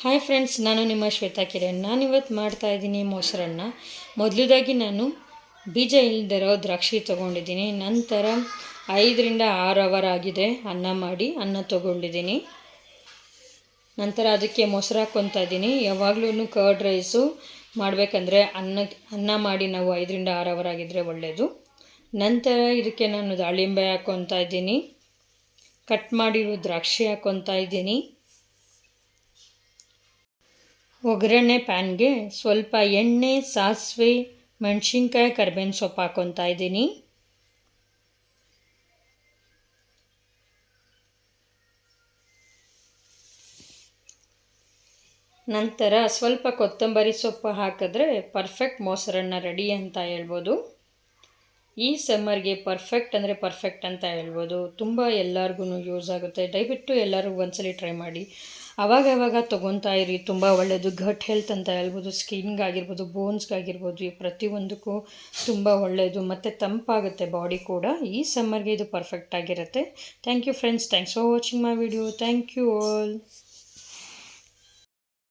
Hi friends ನಾನು ನಿಮ್ಮ ಶ್ವೇತಾ ಕಿರಣ್. ನಾನಿವತ್ತು ಮಾಡ್ತಾ ಇದ್ದೀನಿ ಮೊಸರನ್ನ. ಮೊದಲದಾಗಿ ನಾನು ಬೀಜ ಇಲ್ದಿರೋ ದ್ರಾಕ್ಷಿ ತೊಗೊಂಡಿದ್ದೀನಿ. ನಂತರ ಐದರಿಂದ ಆರು ಅವರ್ ಆಗಿದೆ ಅನ್ನ ಮಾಡಿ, ಅನ್ನ ತೊಗೊಂಡಿದ್ದೀನಿ. ನಂತರ ಅದಕ್ಕೆ ಮೊಸರು ಹಾಕ್ಕೊತಾ ಇದ್ದೀನಿ. ಯಾವಾಗಲೂ ಕರ್ಡ್ ರೈಸು ಮಾಡಬೇಕಂದ್ರೆ ಅನ್ನ ಅನ್ನ ಮಾಡಿ ನಾವು ಐದರಿಂದ ಆರು ಅವರ್ ಆಗಿದ್ದರೆ ಒಳ್ಳೆಯದು ನಂತರ ಇದಕ್ಕೆ ನಾನು ದಾಳಿಂಬೆ ಹಾಕ್ಕೊತಾ ಇದ್ದೀನಿ. ಕಟ್ ಮಾಡಿರೋ ದ್ರಾಕ್ಷಿ ಹಾಕ್ಕೊತಾ ಇದ್ದೀನಿ. ಒಗ್ಗರಣೆ ಪ್ಯಾನ್ಗೆ ಸ್ವಲ್ಪ ಎಣ್ಣೆ, ಸಾಸಿವೆ, ಮೆಣಸಿನ್ಕಾಯಿ, ಕರ್ಬೇವಿನ ಸೊಪ್ಪು ಹಾಕ್ಕೊತಾ ಇದ್ದೀನಿ. ನಂತರ ಸ್ವಲ್ಪ ಕೊತ್ತಂಬರಿ ಸೊಪ್ಪು ಹಾಕಿದ್ರೆ ಪರ್ಫೆಕ್ಟ್ ಮೊಸರನ್ನ ರೆಡಿ ಅಂತ ಹೇಳ್ಬೋದು. ಈ ಸಮ್ಮರ್ಗೆ ಪರ್ಫೆಕ್ಟ್ ಅಂದರೆ ಪರ್ಫೆಕ್ಟ್ ಅಂತ ಹೇಳ್ಬೋದು. ತುಂಬ ಎಲ್ಲರಿಗೂ ಯೂಸ್ ಆಗುತ್ತೆ. ದಯವಿಟ್ಟು ಎಲ್ಲರೂ ಒಂದ್ಸಲಿ ಟ್ರೈ ಮಾಡಿ. ಅವಾಗ ಅವಾಗ ತೊಗೊತಾ ಇರಿ. ತುಂಬ ಒಳ್ಳೆಯದು ಘಟ್ ಹೆಲ್ತ್ ಅಂತ ಹೇಳ್ಬೋದು. ಸ್ಕಿನ್ಗಾಗಿರ್ಬೋದು, ಬೋನ್ಸ್ಗಾಗಿರ್ಬೋದು ಪ್ರತಿಯೊಂದಕ್ಕೂ ತುಂಬ ಒಳ್ಳೆಯದು ಮತ್ತು ತಂಪಾಗುತ್ತೆ ಬಾಡಿ ಕೂಡ. ಈ ಸಮ್ಮರ್ಗೆ ಇದು ಪರ್ಫೆಕ್ಟ್ ಆಗಿರುತ್ತೆ. Thank you friends. Thanks for watching my video. Thank you all.